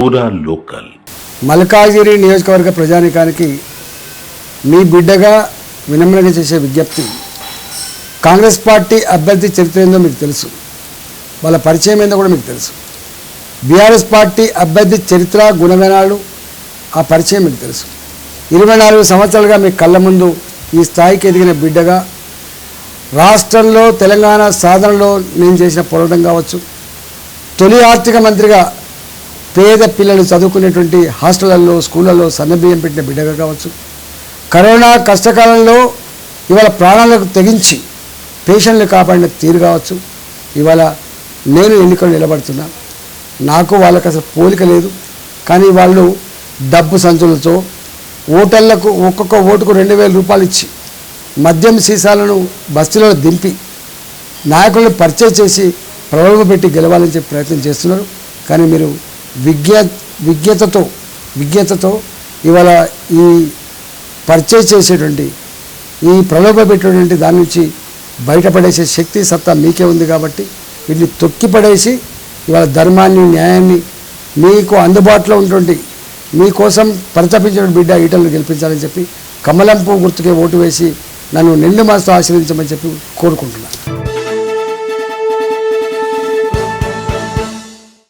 పూరా లోకల్. మల్కాజిరి నియోజకవర్గ ప్రజానికానికి మీ బిడ్డగా వినమ్రంగా చేసే విజ్ఞప్తి. కాంగ్రెస్ పార్టీ అభ్యర్థి చరిత్ర ఏందో మీకు తెలుసు. వాళ్ళ పరిచయం ఏందో కూడా మీకు తెలుసు. బీఆర్ఎస్ పార్టీ అభ్యర్థి చరిత్ర గుణగణాలు ఆ పరిచయం మీకు తెలుసు. ఇరవై నాలుగు సంవత్సరాలుగా మీ కళ్ళ ముందు ఈ స్థాయికి ఎదిగిన బిడ్డగా రాష్ట్రంలో తెలంగాణ సాధనలో నేను చేసిన పోరాటం కావచ్చు. తొలి ఆర్థిక మంత్రిగా పేద పిల్లలు చదువుకునేటువంటి హాస్టళ్ళలో స్కూళ్ళల్లో సన్నబియ్యం పెట్టిన బిడ్డగా కావచ్చు. కరోనా కష్టకాలంలో ఇవాళ ప్రాణాలకు తెగించి పేషెంట్లు కాపాడిన తీరు కావచ్చు. ఇవాళ నేను ఎన్నికలు నిలబడుతున్నా. నాకు వాళ్ళకి అసలు పోలిక లేదు. కానీ వాళ్ళు డబ్బు సంచులతో ఓటర్లకు ఒక్కొక్క ఓటుకు రెండు వేల రూపాయలు ఇచ్చి మద్యం సీసాలను బస్తీలో దింపి నాయకులను పరిచయం చేసి ప్రలోభ పెట్టి గెలవాలని చెప్పి ప్రయత్నం చేస్తున్నారు. కానీ మీరు విజ్ఞ విజ్ఞతతో విజ్ఞతతో ఇవాళ ఈ పర్చేజ్ చేసేటువంటి ఈ ప్రలోభ పెట్టేటువంటి దాని నుంచి బయటపడేసే శక్తి సత్తా మీకే ఉంది కాబట్టి వీటిని తొక్కిపడేసి ఇవాళ ధర్మాన్ని న్యాయాన్ని మీకు అందుబాటులో ఉన్నటువంటి మీకోసం పరితపించిన బిడ్డ ఈటలను గెలిపించాలని చెప్పి కమలం పువ్వు గుర్తుకే ఓటు వేసి నన్ను నిండు మనసుతో ఆశీర్వదించమని చెప్పి కోరుకుంటున్నాను.